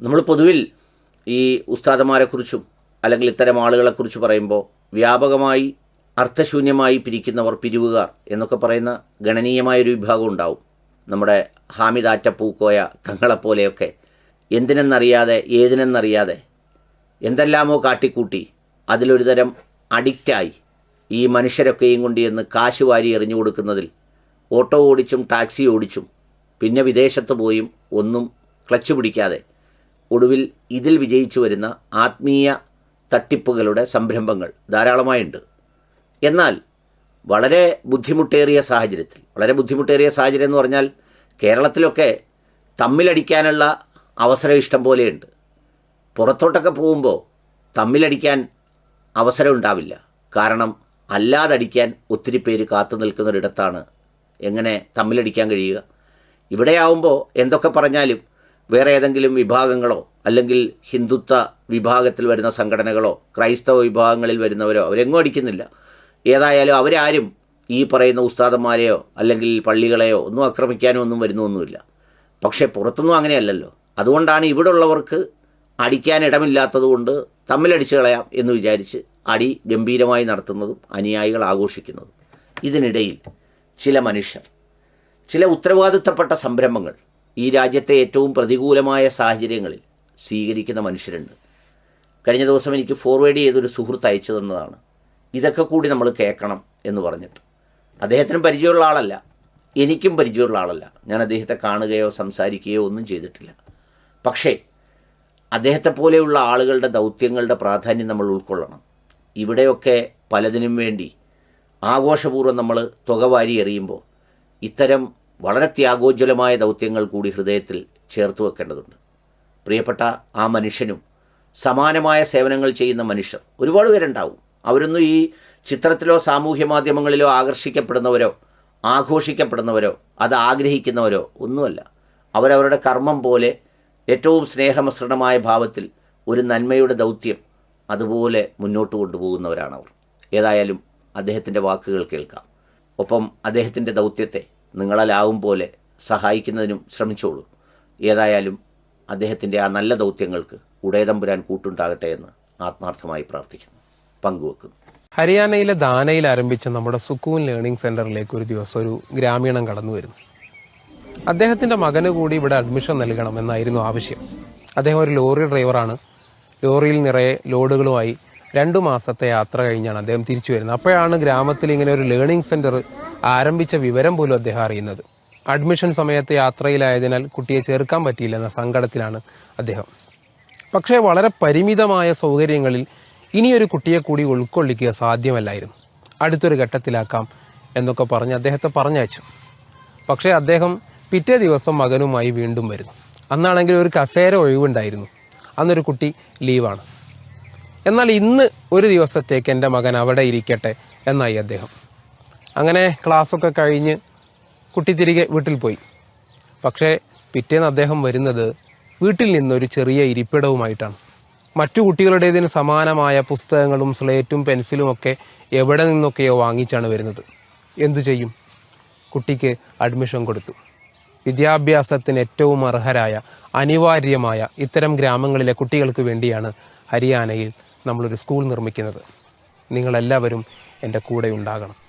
നമ്മൾ പൊതുവിൽ ഈ ഉസ്താദന്മാരെക്കുറിച്ചും അല്ലെങ്കിൽ ഇത്തരം ആളുകളെക്കുറിച്ച് പറയുമ്പോൾ വ്യാപകമായി അർത്ഥശൂന്യമായി പിരിക്കുന്നവർ പിരിവുകാർ എന്നൊക്കെ പറയുന്ന ഗണനീയമായൊരു വിഭാഗം ഉണ്ടാവും. നമ്മുടെ ഹാമിദ് ആറ്റപ്പൂക്കോയ തങ്ങളെപ്പോലെയൊക്കെ എന്തിനെന്നറിയാതെ ഏതിനെന്നറിയാതെ എന്തെല്ലാമോ കാട്ടിക്കൂട്ടി അതിലൊരു തരം അഡിക്റ്റായി ഈ മനുഷ്യരൊക്കെയും കൊണ്ട് എന്ന് കാശ് വാരി എറിഞ്ഞു കൊടുക്കുന്നതിൽ ഓട്ടോ ഓടിച്ചും ടാക്സി ഓടിച്ചും പിന്നെ വിദേശത്ത് പോയും ഒന്നും ക്ലച്ച് പിടിക്കാതെ ഒടുവിൽ ഇതിൽ വിജയിച്ചു വരുന്ന ആത്മീയ തട്ടിപ്പുകളുടെ സംരംഭങ്ങൾ ധാരാളമായുണ്ട്. എന്നാൽ വളരെ ബുദ്ധിമുട്ടേറിയ സാഹചര്യത്തിൽ വളരെ ബുദ്ധിമുട്ടേറിയ സാഹചര്യം എന്ന് പറഞ്ഞാൽ കേരളത്തിലൊക്കെ തമ്മിലടിക്കാനുള്ള അവസരം ഇഷ്ടം പോലെയുണ്ട്. പുറത്തോട്ടൊക്കെ പോകുമ്പോൾ തമ്മിലടിക്കാൻ അവസരം ഉണ്ടാവില്ല. കാരണം അല്ലാതടിക്കാൻ ഒത്തിരി പേര് കാത്തു നിൽക്കുന്നൊരിടത്താണ് എങ്ങനെ തമ്മിലടിക്കാൻ കഴിയുക. ഇവിടെയാവുമ്പോൾ എന്തൊക്കെ പറഞ്ഞാലും വേറെ ഏതെങ്കിലും വിഭാഗങ്ങളോ അല്ലെങ്കിൽ ഹിന്ദുത്വ വിഭാഗത്തിൽ വരുന്ന സംഘടനകളോ ക്രൈസ്തവ വിഭാഗങ്ങളിൽ വരുന്നവരോ അവരെങ്ങും അടിക്കുന്നില്ല. ഏതായാലും അവരാരും ഈ പറയുന്ന ഉസ്താദന്മാരെയോ അല്ലെങ്കിൽ പള്ളികളെയോ ഒന്നും ആക്രമിക്കാനോ ഒന്നും വരുന്നൊന്നുമില്ല. പക്ഷേ പുറത്തൊന്നും അങ്ങനെയല്ലല്ലോ. അതുകൊണ്ടാണ് ഇവിടെ ഉള്ളവർക്ക് അടിക്കാൻ ഇടമില്ലാത്തതുകൊണ്ട് തമ്മിലടിച്ചു കളയാം എന്ന് വിചാരിച്ച് അടി ഗംഭീരമായി നടത്തുന്നതും അനുയായികൾ ആഘോഷിക്കുന്നതും. ഇതിനിടയിൽ ചില മനുഷ്യർ ചില ഉത്തരവാദിത്തപ്പെട്ട സംരംഭങ്ങൾ ഈ രാജ്യത്തെ ഏറ്റവും പ്രതികൂലമായ സാഹചര്യങ്ങളിൽ സ്വീകരിക്കുന്ന മനുഷ്യരുണ്ട്. കഴിഞ്ഞ ദിവസം എനിക്ക് ഫോർവേഡ് ചെയ്തൊരു സുഹൃത്ത് അയച്ചു തന്നതാണ്. ഇതൊക്കെ കൂടി നമ്മൾ കേൾക്കണം എന്ന് പറഞ്ഞിട്ട്. അദ്ദേഹത്തിനും പരിചയമുള്ള ആളല്ല. എനിക്കും പരിചയമുള്ള ആളല്ല. ഞാൻ അദ്ദേഹത്തെ കാണുകയോ സംസാരിക്കുകയോ ഒന്നും ചെയ്തിട്ടില്ല. പക്ഷേ അദ്ദേഹത്തെ പോലെയുള്ള ആളുകളുടെ ദൗത്യങ്ങളുടെ പ്രാധാന്യം നമ്മൾ ഉൾക്കൊള്ളണം. ഇവിടെയൊക്കെ പലതിനും വേണ്ടി ആഘോഷപൂർവം നമ്മൾ തുക വാരി എറിയുമ്പോൾ ഇത്തരം വളരെ ത്യാഗോജ്വലമായ ദൗത്യങ്ങൾ കൂടി ഹൃദയത്തിൽ ചേർത്ത് വെക്കേണ്ടതുണ്ട്. പ്രിയപ്പെട്ട ആ മനുഷ്യനും സമാനമായ സേവനങ്ങൾ ചെയ്യുന്ന മനുഷ്യർ ഒരുപാട് പേരുണ്ടാവും. അവരൊന്നും ഈ ചിത്രത്തിലോ സാമൂഹ്യ മാധ്യമങ്ങളിലോ ആകർഷിക്കപ്പെടുന്നവരോ ആഘോഷിക്കപ്പെടുന്നവരോ അത് ആഗ്രഹിക്കുന്നവരോ ഒന്നുമല്ല. അവരവരുടെ കർമ്മം പോലെ ഏറ്റവും സ്നേഹമസൃണമായ ഭാവത്തിൽ ഒരു നന്മയുടെ ദൗത്യം അതുപോലെ മുന്നോട്ട് കൊണ്ടുപോകുന്നവരാണവർ. ഏതായാലും അദ്ദേഹത്തിന്റെ വാക്കുകൾ കേൾക്കാം. ഒപ്പം അദ്ദേഹത്തിന്റെ ദൗത്യത്തെ നിങ്ങളാലാവും പോലെ സഹായിക്കുന്നതിനും ശ്രമിച്ചോളൂ. ഏതായാലും അദ്ദേഹത്തിന്റെ ആ നല്ല ദൗത്യങ്ങൾക്ക് ഉടയതമ്പുരാൻ കൂട്ടുണ്ടാകട്ടെ എന്ന് ആത്മാർത്ഥമായി പ്രാർത്ഥിക്കുന്നു. പങ്കുവെക്കുന്നു. ഹരിയാനയിലെ ദാനയിൽ ആരംഭിച്ച നമ്മുടെ സുക്കൂൻ ലേണിംഗ് സെന്ററിലേക്ക് ഒരു ദിവസം ഒരു ഗ്രാമീണം കടന്നു വരുന്നു. അദ്ദേഹത്തിന്റെ മകന് കൂടി ഇവിടെ അഡ്മിഷൻ നൽകണമെന്നായിരുന്നു ആവശ്യം. അദ്ദേഹം ഒരു ലോറി ഡ്രൈവറാണ്. ലോറിയിൽ നിറയെ ലോഡുകളുമായി രണ്ടു മാസത്തെ യാത്ര കഴിഞ്ഞാണ് അദ്ദേഹം തിരിച്ചു വരുന്നത്. അപ്പോഴാണ് ഗ്രാമത്തിൽ ഇങ്ങനെ ഒരു ലേണിംഗ് സെന്റർ ആരംഭിച്ച വിവരം പോലും അദ്ദേഹം അറിയുന്നത്. അഡ്മിഷൻ സമയത്ത് യാത്രയിലായതിനാൽ കുട്ടിയെ ചേർക്കാൻ പറ്റിയില്ലെന്ന സങ്കടത്തിലാണ് അദ്ദേഹം. പക്ഷേ വളരെ പരിമിതമായ സൗകര്യങ്ങളിൽ ഇനിയൊരു കുട്ടിയെ കൂടി ഉൾക്കൊള്ളിക്കുക സാധ്യമല്ലായിരുന്നു. അടുത്തൊരു ഘട്ടത്തിലാക്കാം എന്നൊക്കെ പറഞ്ഞ് അദ്ദേഹത്തെ പറഞ്ഞയച്ചു. പക്ഷേ അദ്ദേഹം പിറ്റേ ദിവസം മകനുമായി വീണ്ടും വരുന്നു. അന്നാണെങ്കിൽ ഒരു കസേര ഒഴിവുണ്ടായിരുന്നു. അന്നൊരു കുട്ടി ലീവാണ്. എന്നാൽ ഇന്ന് ഒരു ദിവസത്തേക്ക് എന്റെ മകൻ അവിടെ ഇരിക്കട്ടെ എന്നായി അദ്ദേഹം. അങ്ങനെ ക്ലാസ്സൊക്കെ കഴിഞ്ഞ് കുട്ടി തിരികെ വീട്ടിൽ പോയി. പക്ഷേ പിറ്റേന്ന് അദ്ദേഹം വരുന്നത് വീട്ടിൽ നിന്നൊരു ചെറിയ ഇരിപ്പിടവുമായിട്ടാണ്. മറ്റു കുട്ടികളുടേതിന് സമാനമായ പുസ്തകങ്ങളും സ്ലേറ്റും പെൻസിലും ഒക്കെ എവിടെ നിന്നൊക്കെയോ വാങ്ങിച്ചാണ് വരുന്നത്. എന്തു ചെയ്യും? കുട്ടിക്ക് അഡ്മിഷൻ കൊടുത്തു. വിദ്യാഭ്യാസത്തിന് ഏറ്റവും അർഹരായ അനിവാര്യമായ ഇത്തരം ഗ്രാമങ്ങളിലെ കുട്ടികൾക്ക് വേണ്ടിയാണ് ഹരിയാനയിൽ നമ്മളൊരു സ്കൂൾ നിർമ്മിക്കുന്നത്. നിങ്ങളെല്ലാവരും എന്റെ കൂടെ ഉണ്ടാകണം.